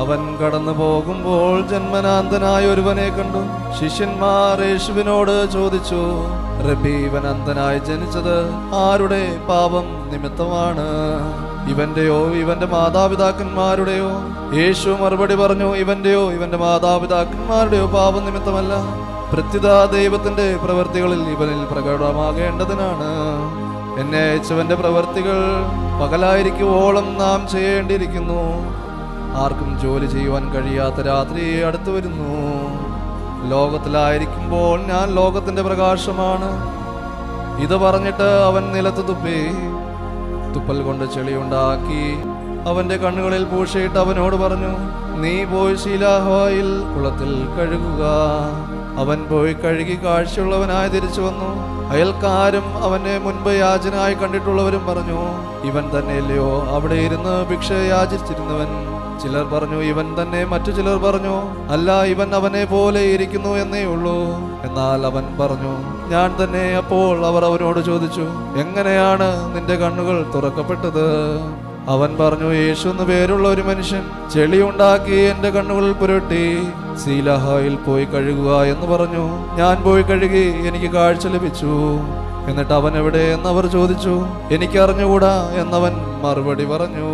അവൻ കടന്നു പോകുമ്പോൾ ജന്മനാന്തനായ ഒരുവനെ കണ്ടു. ശിഷ്യന്മാർ യേശുവിനോട് ചോദിച്ചു റബി ഇവൻ ജനിച്ചത് ആരുടെ പാപം നിമിത്തമാണ്? ഇവന്റെയോ ഇവന്റെ മാതാപിതാക്കന്മാരുടെയോ? യേശു മറുപടി പറഞ്ഞു ഇവന്റെയോ ഇവന്റെ മാതാപിതാക്കന്മാരുടെയോ പാപം നിമിത്തമല്ല. പ്രത്യുത ദൈവത്തിന്റെ പ്രവൃത്തികളിൽ ഇവനിൽ പ്രകടമാകേണ്ടതിനാണ്. എന്നെ അയച്ചവന്റെ പ്രവൃത്തികൾ പകലായിരിക്കുവോളം നാം ചെയ്യേണ്ടിയിരിക്കുന്നു. ആർക്കും ജോലി ചെയ്യുവാൻ കഴിയാത്ത രാത്രി അടുത്തു വരുന്നു. ലോകത്തിലായിരിക്കുമ്പോൾ ഞാൻ ലോകത്തിന്റെ പ്രകാശമാണ്. ഇത് പറഞ്ഞിട്ട് അവൻ നിലത്ത് തുപ്പി. തുപ്പൽ കൊണ്ട് ചെളിയുണ്ടാക്കി അവന്റെ കണ്ണുകളിൽ പൂശയിട്ട് അവനോട് പറഞ്ഞു നീ പോയി ശീലാഹോയിൽ കുളത്തിൽ കഴുകുക. അവൻ പോയി കഴുകി കാഴ്ചയുള്ളവനായി തിരിച്ചു വന്നു. അയൽക്കാരും അവനെ മുൻപ് യാചനായി കണ്ടിട്ടുള്ളവരും പറഞ്ഞു ഇവൻ തന്നെയല്ലയോ അവിടെ ഇരുന്ന് ഭിക്ഷ യാചിച്ചിരുന്നവൻ? ചിലർ പറഞ്ഞു ഇവൻ തന്നെ മറ്റു ചിലർ പറഞ്ഞു അല്ല ഇവൻ അവനെ പോലെ ഇരിക്കുന്നു എന്നേ ഉള്ളൂ. എന്നാൽ അവൻ പറഞ്ഞു ഞാൻ തന്നെ അപ്പോൾ അവർ അവനോട് ചോദിച്ചു എങ്ങനെയാണ് നിന്റെ കണ്ണുകൾ തുറക്കപ്പെട്ടത്? അവൻ പറഞ്ഞു യേശു എന്ന് പേരുള്ള ഒരു മനുഷ്യൻ ചെളി ഉണ്ടാക്കി എന്റെ കണ്ണുകളിൽ പുരട്ടി സീലഹായിൽ പോയി കഴുകുക എന്ന് പറഞ്ഞു. ഞാൻ പോയി കഴുകി എനിക്ക് കാഴ്ച ലഭിച്ചു. എന്നിട്ട് അവൻ എവിടെ എന്നവർ ചോദിച്ചു എനിക്കറിഞ്ഞുകൂടാ എന്നവൻ മറുപടി പറഞ്ഞു.